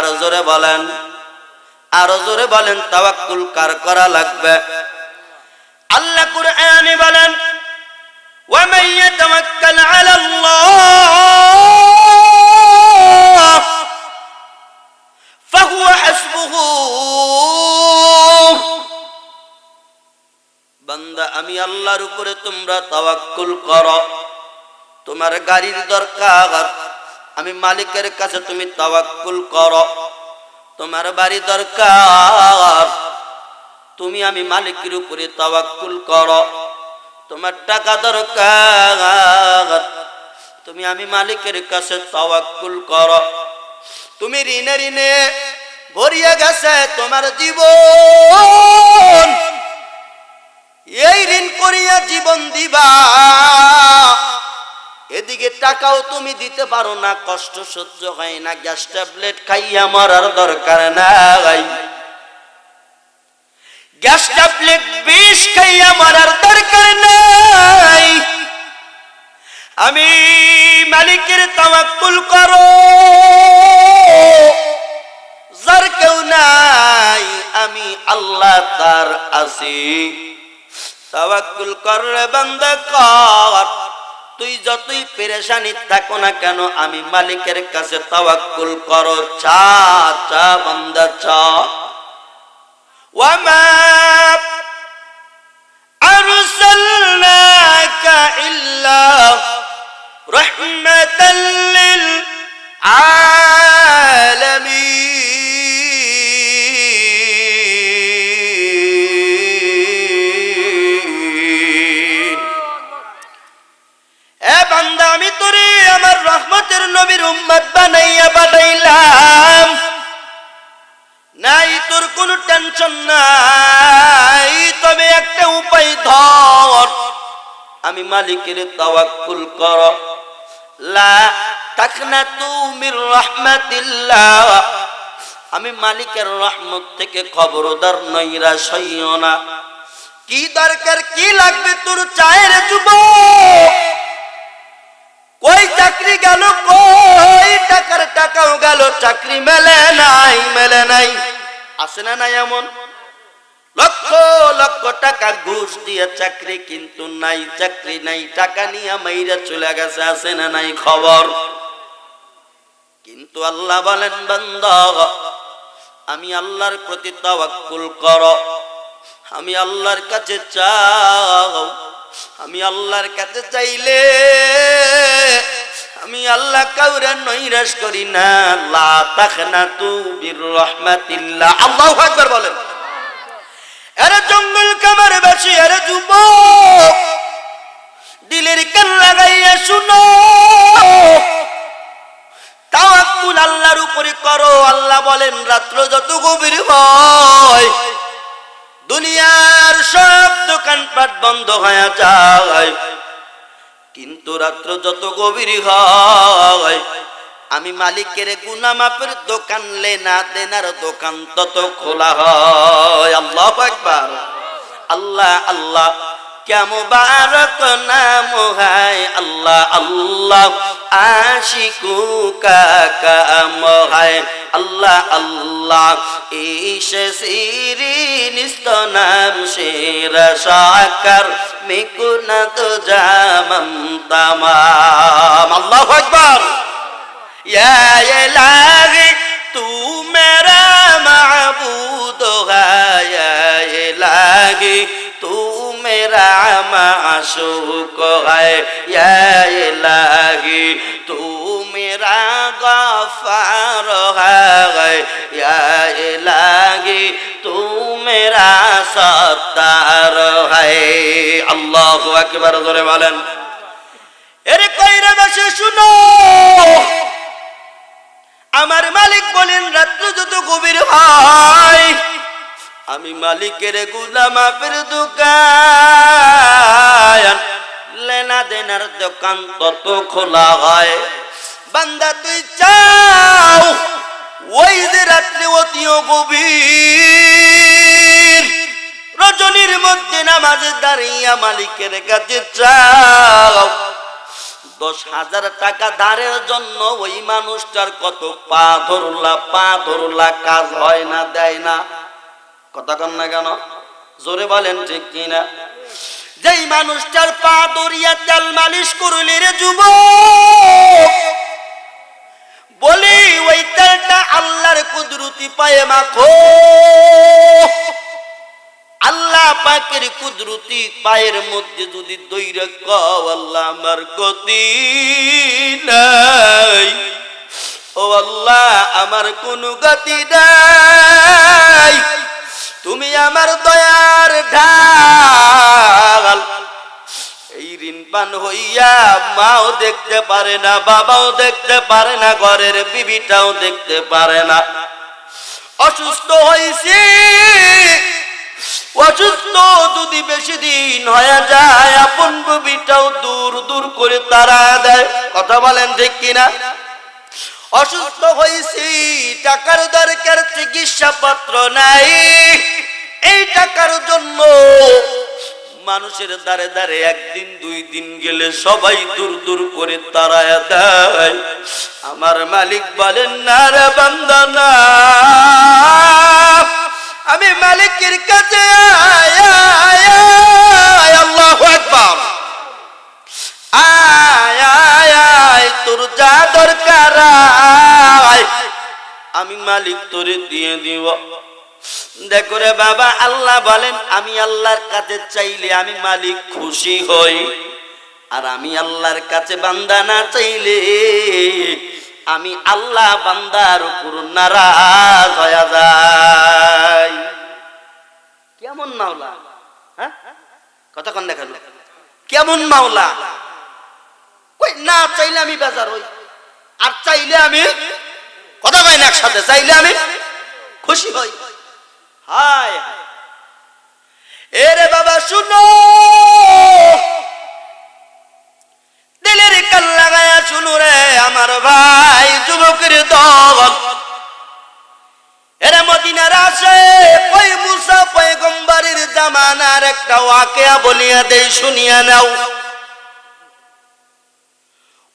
আরও জোরে বলেন। আরও জোরে বলেন, তাওয়াক্কুল কার করা লাগবে? আল্লাহ কুরআনে বলেন ওয়া মান ইয়াতাওয়াক্কাল ফাহুয়া হাসবুহু। বান্দা, আমি আল্লাহর উপরে তোমরা তাওয়াক্কুল করো। তোমার গাড়ির দরকার আমি মালিকের কাছে তুমি তাওয়াক্কুল করো। তোমার বাড়ি দরকার। তুমি আমি মালিকের উপরে তাওয়াক্কুল করো। তোমার টাকা দরকার। তুমি আমি মালিকের কাছে তাওয়াক্কুল করো। তুমি ঋণে ঋণে ভরিয়ে গেছে তোমার জীবন। এই ঋণ করিয়া জীবন দিবা। এদিকে টাকাও তুমি দিতে পারো না, কষ্ট সহ্য হয় না, গ্যাস ট্যাবলেট খাইয়া মরার দরকার নাই। গ্যাস ট্যাবলেট বিষ খাইয়া মরার দরকার নাই। আমি মালিকের তাওয়াক্কুল করো। যার কেউ নাই, আমি আল্লাহ তার আছি। তাওয়াক্কুল কর বান্দা কর। তুই যতই পেরেশানি থাকো না কেন, আমি মালিকের কাছে তাওয়াক্কুল করো। চা চা, বান্দা, চা। ওয়ামা আরসালনাকা ইল্লা রাহমাতাল লিল আলামিন বানাইয়া বানাইলাম। নাই, তোর কোনো টেনশন নাই। তবে একটা উপায় ধর। আমি মালিকের তাওয়াক্কুল কর। লা তাকনা তুমির রহমাতিল্লাহ। আমি মালিকের রহমত থেকে খবরদার নৈরাশ হইও না। কি দরকার, কি লাগবে তোর চায়ের যুবক কই চাকরি গেল কই? টাকার টাকাও গেল, চাকরি মেলে নাই মেলে নাই। আসে না নাই এমন? লক্ষ লক্ষ টাকা ঘুষ দিয়ে চাকরি কিন্তু নাই, চাকরি নাই, টাকা নিয়ে মাইরা চলে গেছে, আসে না নাই খবর? কিন্তু আল্লাহ বলেন বন্ধ আমি আল্লাহর প্রতি তাওয়াক্কুল করো। আমি আল্লাহর কাছে চাও। আমি আল্লাহর কাছে চাইলে আমি আল্লাহ কাউরে নৈরাশ করি না। লা তাখনা তু বির রহমাতিল্লাহ আল্লাহু আকবার বলেন। আরে জঙ্গল বাসি আরে যুবক, দিলের কান লাগাইয়া শুনো। তাওয়াক্কুল আল্লাহর উপরে করো। আল্লাহ বলেন, রাত্র যত গভীর হয় দুনিয়ার সব দোকানপাট বন্ধ হয়ে যায়। কিন্তু রাত্র যত গভীর হয়, আমি মালিকের গুনামাপের দোকান লেনা দেনার দোকান তত খোলা হয়। আল্লাহ একবার আল্লাহ আল্লাহ। क्या मुबारक नाम है अल्लाह अल्लाह आशिकू का काम है अल्लाह अल्लाह ईश सीरी निस्त नाम शेर शाकर मिकुन तुजामम तमाम अल्लाह अकबर या इलाही तू मेरा महबूद है या इलाही तू मेरा माशूक है या इलाही तू मेरा गफार है या इलाही तू मेरा सत्तार है अल्लाह আকবার ধরে বলেন এর কইরে বসে শুনো আমার মালিক বলেন রাত্র যত গভীর হয় আমি মালিকের গুলামাপের দোকান লেনা দেনার দোকান তত খোলা হয়। বান্দা, তুই চাও, ওই যে রাত্রে অতিও গভীর। রজনীর মধ্যে নামাজে দাঁড়িয়ে মালিকের কাছে চাও। দশ হাজার টাকা ধারের জন্য ওই মানুষটার কত পা ধরলা পা ধরলা কাজ হয় না, দেয় না। কথা কন না কেন? জোরে বলেন, ঠিক কিনা? যেই মানুষটার পা দরিয়া তেল মালিশ করলি রে যুব বলি ওই তেলটা আল্লাহর কুদরতি পায়ে মাখো। আল্লাহ পাকের কুদরতি পায়ের মধ্যে যদি দৈরে কও, আল্লাহ আমার গতি নাই। ও আল্লাহ, আমার কোনো গতি নাই। তুমি আমার দয়ার ঢাল। এই ঋণ পান হইয়া মাও দেখতে পারে না, বাবাও দেখতে পারে না, ঘরের বিবিটাও দেখতে পারে না। অসুস্থ হয়েছি অসুস্থ যদি বেশি দিন হয়ে যায়, আপন বিবিটাও দূর দূর করে তারা দেয়। কথা বলেন ঠিক কিনা? অসুস্থ হয়েছি টাকার দরকার চিকিৎসা পত্র নাই। এই টাকার জন্য মানুষের দ্বারে দ্বারে একদিন দুই দিন গেলে সবাই দূর দূর করে তারায় দেয়। আমার মালিক বলেন না রে বান্দা না। আমি মালিকের কাছে আয়, আয়, আল্লাহু আকবার। আয়। আমি মালিক তোরে দিয়ে দিব। দেখো রে বাবা, আল্লাহ বলেন, আমি আল্লাহর কাছে চাইলে আমি মালিক খুশি হই, আর আমি আল্লাহর কাছে বান্দা না চাইলে আমি আল্লাহ বান্দার উপর নারাজ হয়ে যাই। কেমন মাওলা? হ্যাঁ? কন দেখাল? কেমন মাওলা? ওই না চাইলে আমি বেজার হই, আর চাইলে আমি কথা কয় না, একসাথে। চাইলে আমি খুশি হই। এরে বাবা, শুনো। দিলের লাগায়া শুনো রে আমার ভাই, যুবকের দল। মদিনার আসে, কই মুসা জামানার একটা ওয়াকিয়া বলিয়া দেই, শুনিয়া নাও।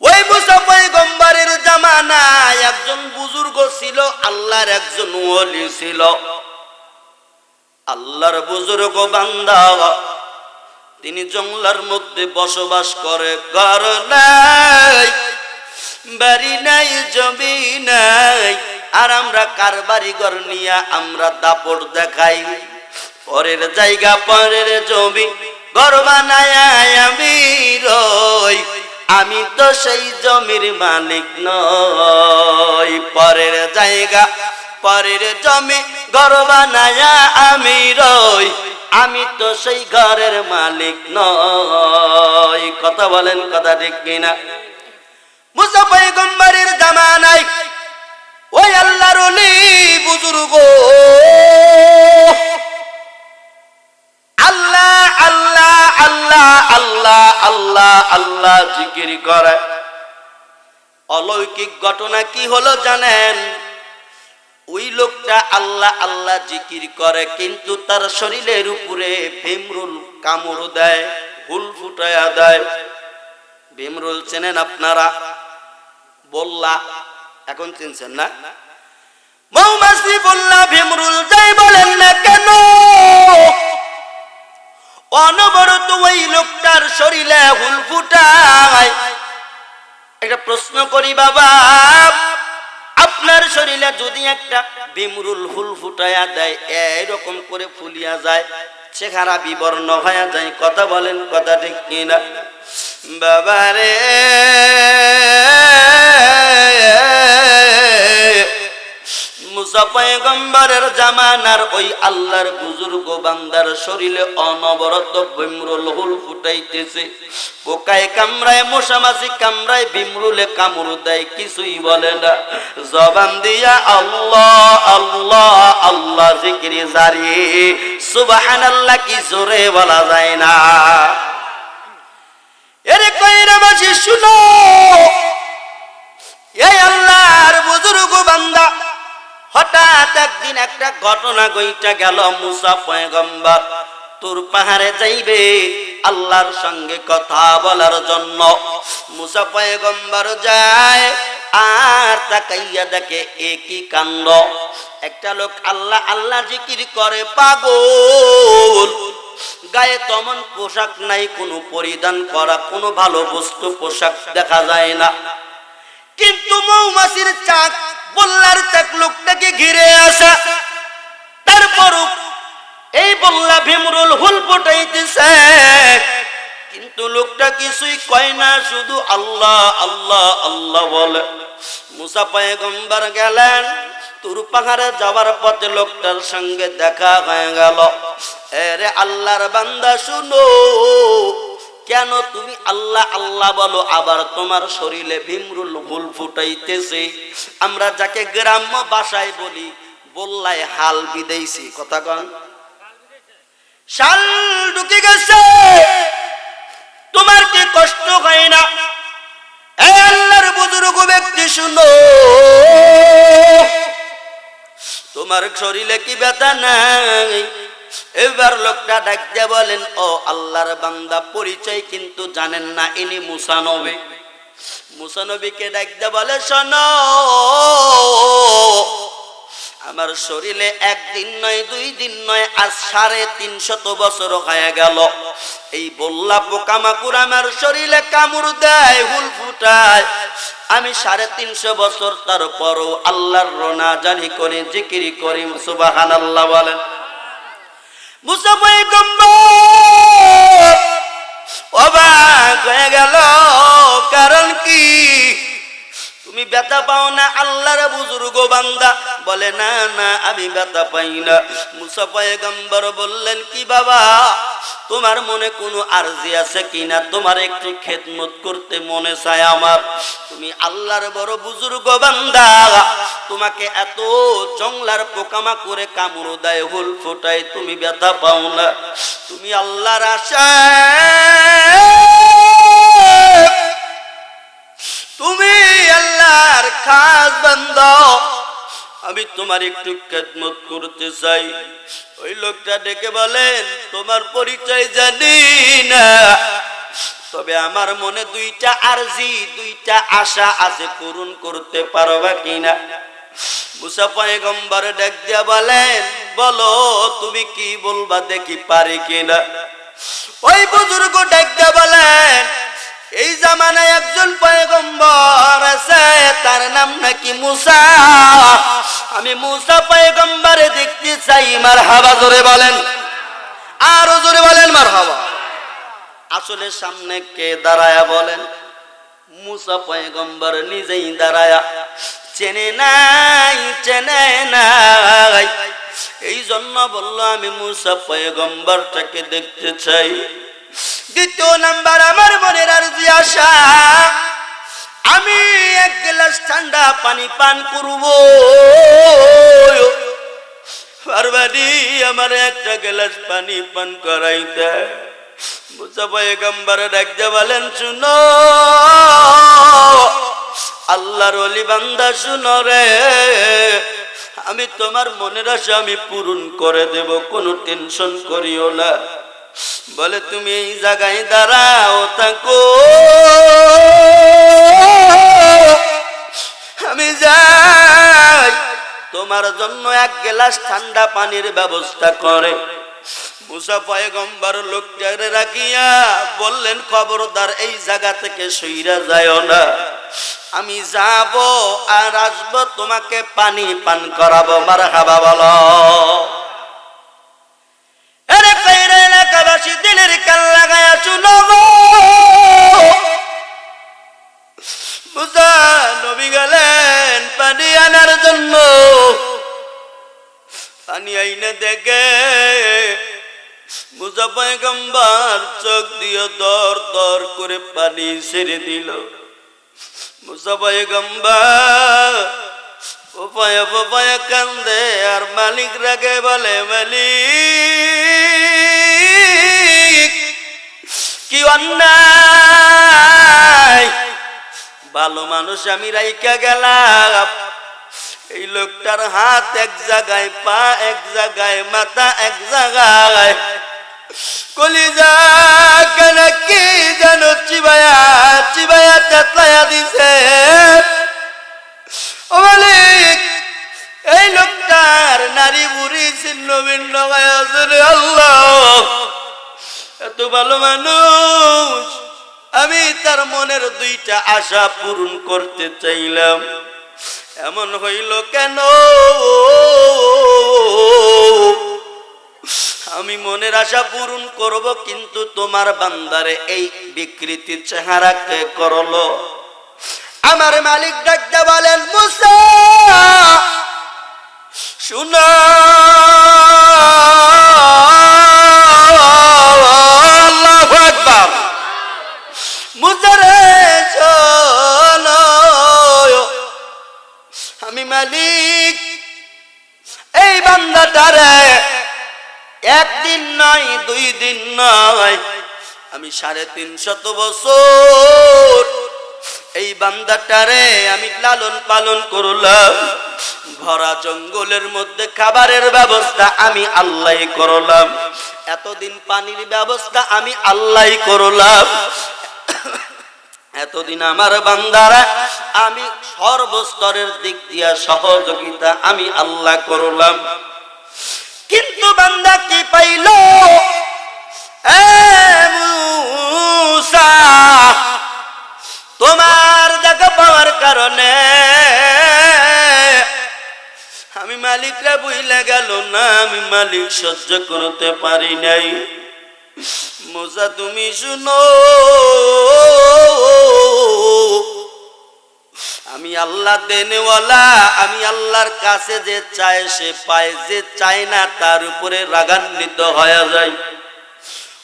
ওই মুসা ছিল, আল্লাহর একজন ওলি ছিল। আল্লাহর বুজুর্গ বান্দা। তিনি জঙ্গলার মধ্যে বসবাস করে। ঘর নাই, বাড়ি নাই, জমি নাই। আর আমরা কার বাড়ি ঘর নিয়া আমরা দাপড় দেখাই। পরের জায়গা, পরের জমি। ঘর বানায় আমি রই। আমি তো সেই জমির মালিক নই। পরের জায়গা, পরের জমি ঘর বানায় আমি রই। আমি তো সেই ঘরের মালিক নই। কথা বলেন কথা ঠিক কিনা? মুসা পয়গম্বরের জামানায়, ওই আল্লাহর বুজুর্গ। আল্লাহ আল্লাহ আল্লাহ আল্লাহ আল্লাহ আল্লাহ জিকির করে। অলৌকিক ঘটনা কি হলো জানেন? ওই লোকটা আল্লাহ আল্লাহ জিকির করে, কিন্তু তার শরীরের উপরে ভীমরুল কামড় দেয় হুল ফুটায়া দেয়। ভীমরুল চেনেন আপনারা? বললা, এখন চিনছেন না? মৌমাছি বললা ভীমরুল যাই বলেন না কেন? অনবরত ওই লোকটার শরীরে হুল ফুটায়। একটা প্রশ্ন করি, বাবা, আপনার শরীরে যদি একটা বিমরুল ফুল ফুটায়া দেয় এরকম করে ফুলিয়া যায়, চেহারা বিবর্ণ হয়ে যায়, কথা বলেন, কথা ঠিক কিনা? বাবারে মুসা পয়গম্বরের জামানার ওই আল্লাহর বুজুর্গ বান্দার শরীরে অনবরত বিমরুল ফুটাইতেছে। পোকায় কামড়ায়, মশামাছি কামড়ায়, বিমরুলে কামড় দেয়, কিছুই বলে না। জবান দিয়া, আল্লাহ আল্লাহ আল্লাহ জিকিরি জারি। সুবহানাল্লাহ, কি জোরে বলা যায় না। এরে কইরা মাঝি শুনো। এই আল্লাহর বুজুর্গ বান্দা হঠাৎ একদিন একটা ঘটনা গইটা গেল, মুসা পয়গম্বর। তোর পাহাড়ে যাইবে, আল্লাহর সঙ্গে কথা বলার জন্য। মুসা পয়গম্বর যায়, আর তাকাইয়া দেখে একই কাণ্ড। একটা লোক আল্লাহ আল্লাহ জিকির করে, পাগল। গায়ে তেমন পোশাক নাই, কোনো পরিধান করা, কোনো ভালো বস্তু পোশাক দেখা যায় না। কিন্তু মৌমাছির চাক বল্লার চাক লোকটাকে ঘিরে আসা। তারপরও এই বল্লা ভীমরুল হুল ফুটাইতেছে কিন্তু লোকটা কিছুই কয় না, শুধু আল্লাহ আল্লাহ আল্লাহ বলে। মুসা পয়গম্বর গেলেন, তুর পাহাড়ে যাওয়ার পথে লোকটার সঙ্গে দেখা হয়ে গেল। এরে আল্লাহর বান্দা শুনো কেন তুমি আল্লাহ আল্লাহ বলো, আবার তোমার শরীরে ভীমরুল হুল ফুটাইতেছে। আমরা যাকে গ্রাম্য ভাষায় বলি বললাই হাল বিদেইছি কথা কন। শাল ঢুকে গেছে। তোমার কি কষ্ট হয় না? আল্লাহর বুজুর্গ ব্যক্তি শুনো। তোমার শরীরে কি ব্যথা নাই? এবার লোকটা ডাক দিয়ে বলেন, ও আল্লাহর বান্দা, পরিচয় কিন্তু জানেন না, ইনি মুসানবী মুসানবীকে ডাক দিয়ে বলে, শোনো, আমার শরীরে একদিন নয়, দুই দিন নয়, আজ সাড়ে তিনশত বছর হয়ে গেল। এই বল্লা পোকামাকুর আমার শরীরে কামড় দেয়, হুল ফুটায়। আমি সাড়ে তিনশো বছর তারপরও আল্লাহর রোনা জানি করে, জিকিরি করি সুবাহান আল্লাহ বলেন। মুসাফাই গম্বর অবাক হয়ে গেল কারণ কি? তুমি ব্যথা পাও না, আল্লাহর বুজুর্গ বান্দা। বলে, না না, আমি ব্যথা পাই না। মুসা পয়গম্বর বললেন, কি বাবা, তোমার মনে কোনো আরজি আছে কিনা? তোমার একটু খেদমত করতে মনে চায় আমার। তুমি আল্লাহর বড় বুজুর্গ বান্দা। তোমাকে এত জংলার পোকামা করে কামড় দেয় হুল ফোটায় তুমি ব্যথা পাও না। তুমি আল্লাহর আশায় আল্লাহর খাস বান্দ। আমি তোমার একটু খেদমত করতে চাই। ওই লোকটা ডেকে বলেন তোমার পরিচয় জানি না। তবে আমার মনে দুইটা আরজি, দুইটা আশা আছে পূরণ করতে পারবা কিনা? মুসা পয়গম্বর ডাক দিয়া বলেন বলো, তুমি কি বলবা দেখি পারি কিনা? ওই বুজুর্গ ডাক দিয়া বলেন এই জামানায় একজন পয়গম্বর আছে, তার নাম নাকি মুসা। আমি মুসা পয়গম্বরে দেখতে চাই মার হাবা জোরে বলেন। আরও জোরে বলেন মার হাবা আসলে সামনে কে দাঁড়ায়া বলেন? মুসা পয়গম্বর নিজেই দাঁড়ায়া। চেনে নাই চেনে নাই। এই জন্য বলল, আমি মুসা পয়গম্বরটাকে দেখতে চাই। দ্বিতীয় নাম্বার আমার মনের আর আশা। আমি এক গ্লাস ঠান্ডা পানি পান করব। আমার একটা গ্লাস পানি পান করাইতে। মুসাফাই গম্বার ডাকতে বলেন, শুনো, আল্লাহর অলি বান্দা, শুনো রে। আমি তোমার মনের আশা আমি পূরণ করে দেব, কোনো টেনশন করিও না। বলে, তুমি এই জায়গায় দাঁড়াও, থাকো। আমি যাই। তোমার জন্য এক গ্লাস ঠান্ডা পানির ব্যবস্থা করে। রাখিয়া বললেন, খবরদার, এই জায়গা থেকে সইরা যায় না। আমি যাব আর আসব, তোমাকে পানি পান করাবো। মার হাবা বলো এলাকাবাসী দিলের কান লাগায়া গো। নবী গেলেন পানি আনার জন্য। পানি আইনে দেখে মুসা পয়গম্বর চোখ দিয়ে দর দর করে পানি ছেড়ে দিল। মুসা পয়গম্বর উপায় উপায় কান্দে আর মালিক রাগে বলে, মালিক কি অন্যায় ভালো মানুষ আমি রাইকা গেলাম। এই লোকটার হাত এক জায়গায়, পা এক জায়গায়, মাথা এক জায়গায়। কলিজা কেন কি যেন চিবায়া চিবায়া তেতলায়া দিছে। ও মালিক, এই লোকটার নারী বুড়ি ছিন্ন ভিন্ন আল্লাহ। এত ভালো মানুষ। আমি তার মনের দুইটা আশা পূরণ করতে চাইলাম। এমন হইল কেন? আমি মনের আশা পূরণ করব, কিন্তু তোমার বান্দারে এই বিকৃতির চেহারাকে করল? আমার মালিক ডাকতে বলেন, মুসা, শুনো। মালিক। এই বান্দাটারে একদিন নয়, দুই দিন নয়, আমি সাড়ে তিন শত বছর এই বান্দাটারে আমি লালন পালন করলাম। ভরা জঙ্গলের মধ্যে খাবারের ব্যবস্থা আমি আল্লাহ করলাম। এতদিন পানির ব্যবস্থা আমি আল্লাহ করলাম। এতদিন আমার বান্দারা, আমি সর্বস্তরের দিক দিয়া সহযোগিতা আমি আল্লাহ করলাম। কিন্তু বান্দা কি পাইল? তোমার দেখা পাওয়ার কারণে আমি মালিকরা বুঝলে গেল না, আমি মালিক সহ্য করতে পারি নাই। মোজা তুমি শুনো আমি আল্লাহ দেনেওয়ালা আমি আল্লাহর কাছে যে চায় সে পায় যে চায় না তার উপরে রাগান্বিত হয়ে যায়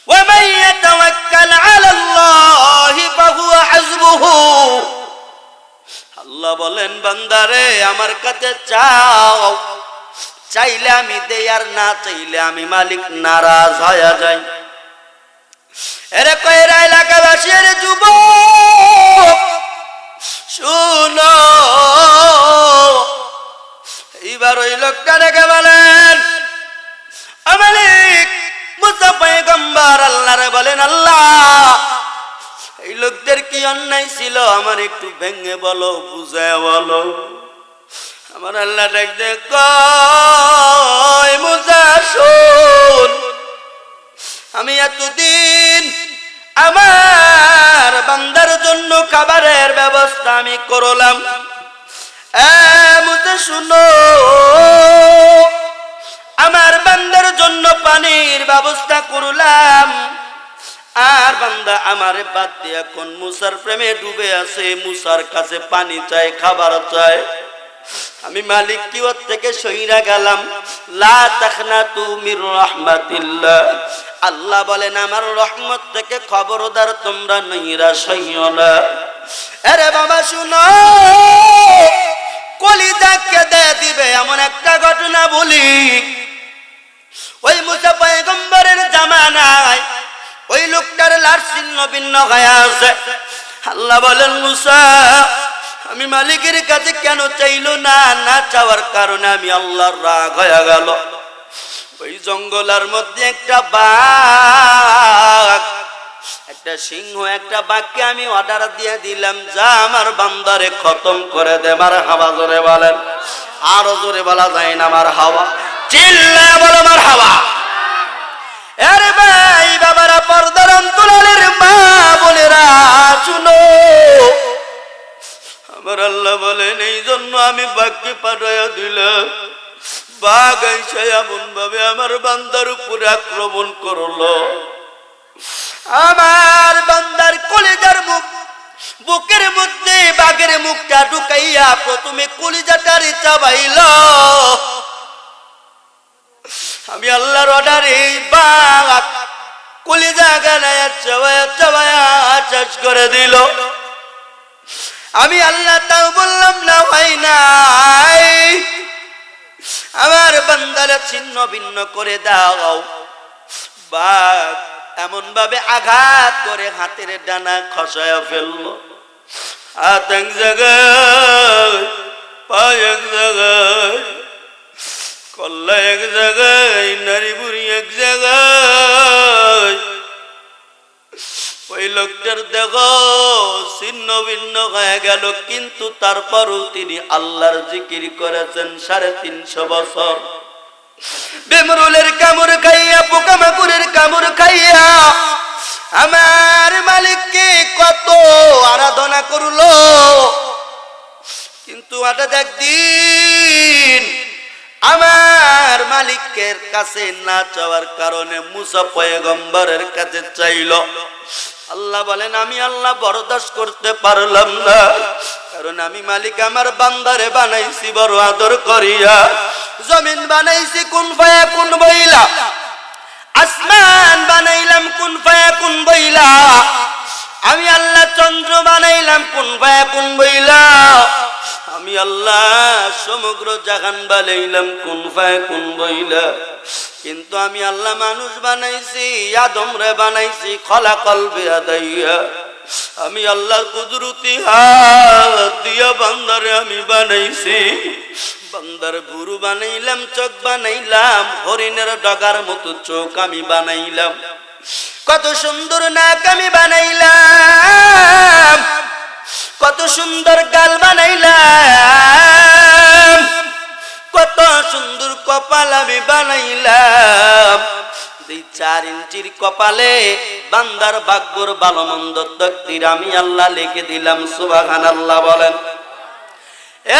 ومن يتوكل على الله فهو حسبه আল্লাহ বলেন বান্দারে আমার কাছে চাও চাইলে আমি দেই আর না চাইলে আমি মালিক নারাজ হয়ে যাই এরে কয়রা এলাকাবাসী এরে যুবক, শুনো। এইবার ওই লোকটা রেখে বলেন, আমালিক মুসা পয়গম্বর আল্লাহরে বলেন, আল্লাহ, এই লোকদের কি অন্যায় ছিল? আমার একটু ভেঙে বলো বুঝায় বলো। আমার আল্লাহ দেখতে কয় মুসা, শোন, আমি এতদিন আমার বান্দার জন্য খাবারের ব্যবস্থা আমি করলাম। শুনো। আমার বান্দার জন্য পানির ব্যবস্থা করলাম। আর বান্দা আমার বাদ দিয়ে এখন মুসার প্রেমে ডুবে আছে, মুসার কাছে পানি চাই খাবার চায়। আমি মালিক কি থেকে সইরা গেলাম? লা তাখনা তুমির রহমাতিল্লাহ। আল্লাহ বলেন, আমার রহমত থেকে খবরদার তোমরা নইরা সইও না। আরে বাবা, শুনো। কলিজা কেঁদে দিবে এমন একটা ঘটনা বলি। ওই মুসা পয়গম্বরের জামানায় ওই লোকটার লাশ ছিন্ন ভিন্ন হয়ে আছে। আল্লাহ বলেন, মুসা আমি মালিকের কাছে কেন চাইলো না না চাওয়ার কারণে আমি আল্লাহর রাগ হয়ে গেল। ওই জঙ্গলার মধ্যে একটা বাঘ, একটা সিংহ, একটা বাঘকে আমি অর্ডার দিয়ে দিলাম, যা আমার বান্দারে খতম করে দে আমার হাওয়া জোরে বলেন। আরও জোরে বলা যায় না আমার হাওয়া। চিল্লা বলো আমার হাওয়া। আরে ভাই, বাবারা, পর্দার অন্তরালের মা বলে বোনেরা, শুনো। আমার আল্লাহ বলেন, এই জন্য আমি বাঘকে পাঠাইয়া দিলাম। বাঘ এমন ভাবে আমার বান্দার উপরে আক্রমণ করল। আমার বান্দার কলেজার মুখ, বুকের মধ্যে বাঘের মুখটা ঢুকাইয়া প্রথমে কলিজাটারে চাবাইল। আমি আল্লাহর অর্ডারে বাঘ কলিজা গানায় চাবায়া চাবায়া চাষ করে দিল। আমি আল্লাহ তাও বললাম, না হয় নাই। আমার বান্দারা ছিন্ন ভিন্ন করে দাও। বাঘ এমন ভাবে আঘাত করে হাতের ডানা খসায় ফেলল। হাত এক জায়গায় এক জায়গায় কল্লা এক জায়গায় নারী বুড়ি এক জায়গায় ওই লোকটার দেহ ছিন্ন ভিন্ন হয়ে গেল, কিন্তু তারপরও তিনি আল্লাহর জিকির করেছেন সাড়ে তিনশো বছর। বেমরুলের কামড় খাইয়া পোকামাকুরের কামড় খাইয়া আমার মালিককে কত আরাধনা করল। কিন্তু হঠাৎ একদিন আমার মালিকের কাছে না চাওয়ার কারণে মুসা পয়গম্বরের কাছে চাইল। আল্লাহ বলেন, আমি আল্লাহ বরদাস্ত করতে পারলাম না। কারণ আমি মালিক আমার বান্দারে বানাইছি, বড় আদর করিয়া। জমিন বানাইছি, কোন ফায়া কোন বইলা। আসমান বানাইলাম, কোন পায়া কোন বইলা। আমি আল্লাহ চন্দ্র বানাইলাম, কোন পায়া কোন বইলা। আমি আল্লাহ সমগ্র জাহান বানাইলাম, কোন ফায়া কোন বইলা। কিন্তু আমি আল্লাহ মানুষ বানাইছি, আদম রে বানাইছি খলা কলবে আদাইয়া আমি আল্লাহ কুদরতি হাত দিয়া বান্দারে আমি বানাইছি। বান্দার গুরু বানাইলাম, চোখ বানাইলাম, হরিণের ডগার মতো চোখ আমি বানাইলাম। কত সুন্দর নাক আমি বানাইলাম। কত সুন্দর গাল বানাইলাম, কত সুন্দর কপাল আমি বানাইলাম। দুই চার ইঞ্চির কপালে বান্দার বাগ্যর ভালো মন্দ আমি আল্লাহ লিখে দিলাম সুবাহান আল্লাহ বলেন।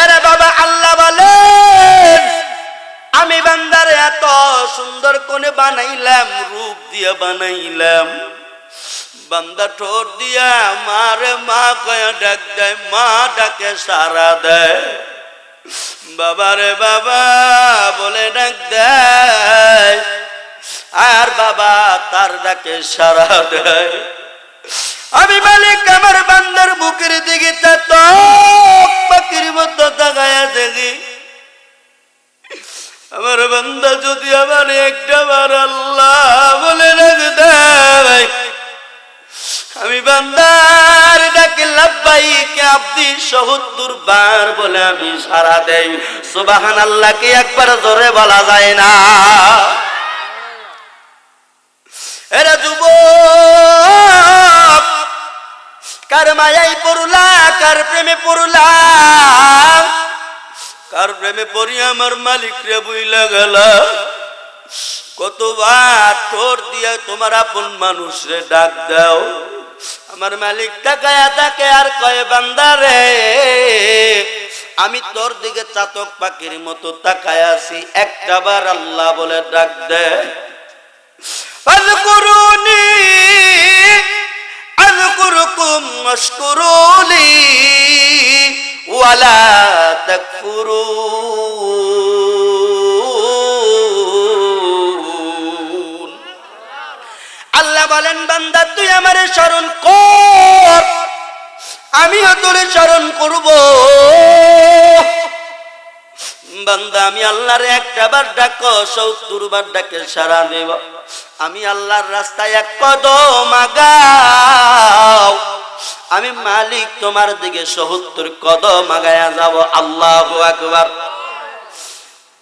এরে বাবা, আল্লাহ বলেন, আমি বান্দার এত সুন্দর কোনে বানাইলাম, রূপ দিয়ে বানাইলাম। বান্দা ঠোঁট দিয়া মারে, মা কয়া ডাক দেয়, মা ডাকে সারা দেয়। বাবারে বাবা, বলে ডাক দেয়, আর বাবা তার ডাকে সারা দেয়। আমি মালিক, আমার বান্দার বুকের দিকে তো পাখির মতো তাকায়া দেখি। আমার বান্দা যদি আমার একটা বার আল্লাহ বলে ডাক দেয় আমি বান্দার ডাকে কে আপনি সহত্তর বার বলে আমি সারা দেই। সুবাহান আল্লাহকে একবার জোরে বলা যায় না। এরা যুব কার মায়াই পড়লা, কার প্রেমে পড়লা? কার প্রেমে পড়ি আমার মালিক রে বুইলা গেল? কতবার তোর দিয়া তোমার আপন মানুষ রে ডাক দাও। আমার মালিক তাকায়া তাকে আর কয়ে বান্দারে আমি তোর দিকে চাতক পাখির মতো তাকায় আছি। একটা বার আল্লাহ বলে ডাক দে। ওয়াশকুরুলি ওয়ালা তাকফুরুন। বলেন, বান্দা, তুই আমারে স্মরণ কর। আমিও তোরে স্মরণ করব। বান্দা, আমি আল্লাহর একটা বার ডাকো, সত্তর বার ডাকে সারা দেব। আমি আল্লাহর রাস্তায় এক কদম আগাও। আমি মালিক, তোমার দিকে সত্তর কদম আগায়া যাব। আল্লাহ আকবার।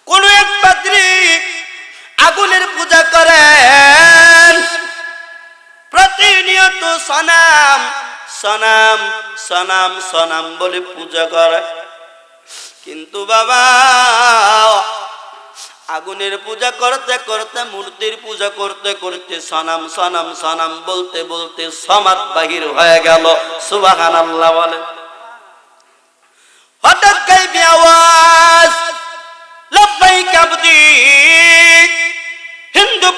কোন এক পাত্রী আগুনের পূজা করেন। প্রতিনিয়ত সনাম সনাম সনাম সনাম বলে পূজা করে। কিন্তু বাবা, আগুনের পূজা করতে করতে, মূর্তির পূজা করতে করতে সনাম সনাম সনাম বলতে বলতে সমাজ বাহির হয়ে গেল। সুবাহান আল্লাহ বলে। হঠাৎ গাইবি আওয়াজ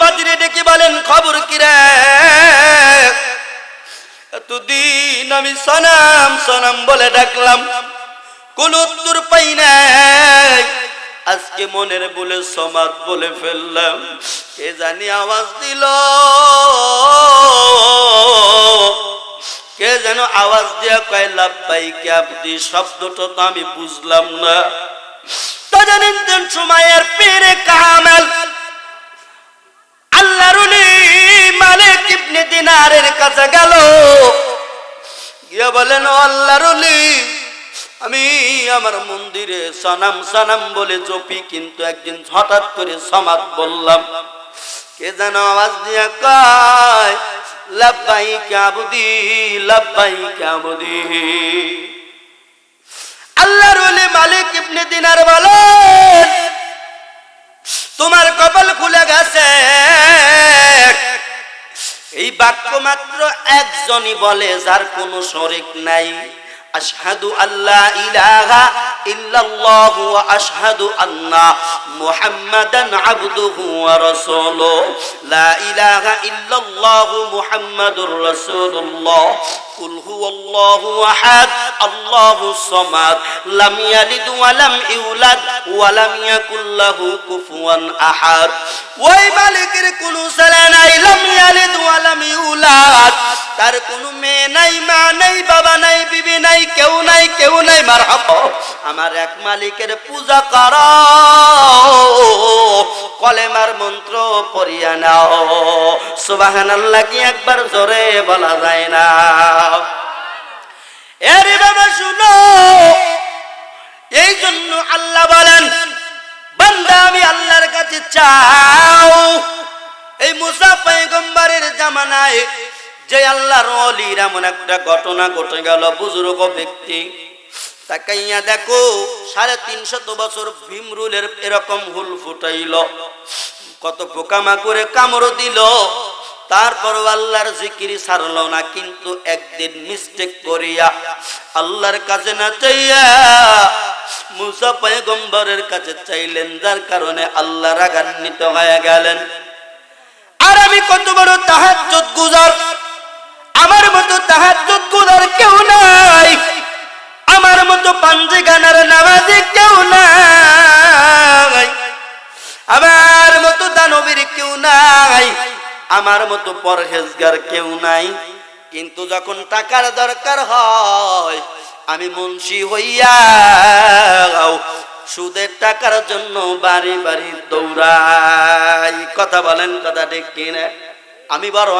হিন্দু ডেকে বলেন, খবর কি রে? এতদিন আমি সনাম সনাম বলে ডাকলাম, কোন উত্তর পাই নাই। আজকে মনের বলে সমাজ বলে ফেললাম, কে জানি আওয়াজ দিল? কে যেন আওয়াজ দিয়া কয়, লাভবাই, কে আপনি? শব্দটা তো আমি বুঝলাম না। তদানীন্তন সময়ের পেরে কামেল দিনারের কাছে গেল। গিয়া বলেন আল্লাহর আমি আমার মন্দিরে সনাম সনাম বলে জপি, কিন্তু একদিন হঠাৎ করে সমাজ বললাম। কে যেন আওয়াজ দিয়া কয়, লাব্বাইক আবদি লাব্বাইক আবদি। আল্লাহর মালিক ইবনে দিনার বলেন তোমার কপাল খুলে গেছে। এই বাক্য মাত্র একজনই বলে, যার কোনো শরিক নাই। আশহাদু আল্লাহ ইলাহা ইল্লাল্লাহু ওয়া আশহাদু আন্না মুহাম্মাদান আবদুহু ওয়া রাসূলুহু লা ইলাহা ইল্লাল্লাহু মুহাম্মাদুর রাসূলুল্লাহ। কুল হুয়াল্লাহু আহাদ। আল্লাহুস সামাদ, লাম ইয়ালিদ ওয়া লাম ইউলাদ, ওয়া লাম ইয়াকুল লাহু কুফুয়ান আহাদ। ওই মালিকের কোনো ছেলে নাই, লাম ইয়ালিদ ওয়া লাম ইউলাদ। তার কোনো মেয়ে নাই, মা নাই, বাবা নাই, বিবি নাই, কেউ নাই কেউ নাই, মারহাবা। আমার এক মালিকের পূজা কর। কলেমার মন্ত্র পড়িয়া নাও। সুবহানাল্লাহ কি একবার জোরে বলা যায় না? এর বাবা শুনো। এই জন্য আল্লাহ বলেন, বান্দা, আমি আল্লাহর কাছে চাও। এই মুসা পয়গম্বরের জামানায় যে আল্লাহর অলির এমন একটা ঘটনা ঘটে গেল, বুজুর্গ ব্যক্তি তাকাইয়া দেখো, সাড়ে তিনশত বছর ভীমরুলের এরকম হুল ফুটাইল। কত পোকামাকড়ে কামড় দিল। তারপর আল্লাহর জিকিরি ছাড়ল না, কিন্তু একদিন মিস্টেক করিয়া আল্লাহর কাছে না চাইয়া মুসা পয়গম্বরের কাছে চাইলেন, যার কারণে আল্লাহ রাগান্বিত হয়ে গেলেন। আর আমি কত বড় তাহাজ্জুদ গুজার, আমার মতো তাহাজ্জুদ গুজার কেউ নাই, আমার মতো পাঞ্জে গানার নামাজি কেউ নাই, আমার মতো দানবীর কেউ নাই। আমার মতো পরহেজগার কেউ নাই। কিন্তু যখন টাকার দরকার হয়, আমি মুন্সি হইয়া সুদের টাকার জন্য বাড়ি বাড়ি দৌড়াই। কথা বলেন, কথা ঠিক কিনা? আমি বড়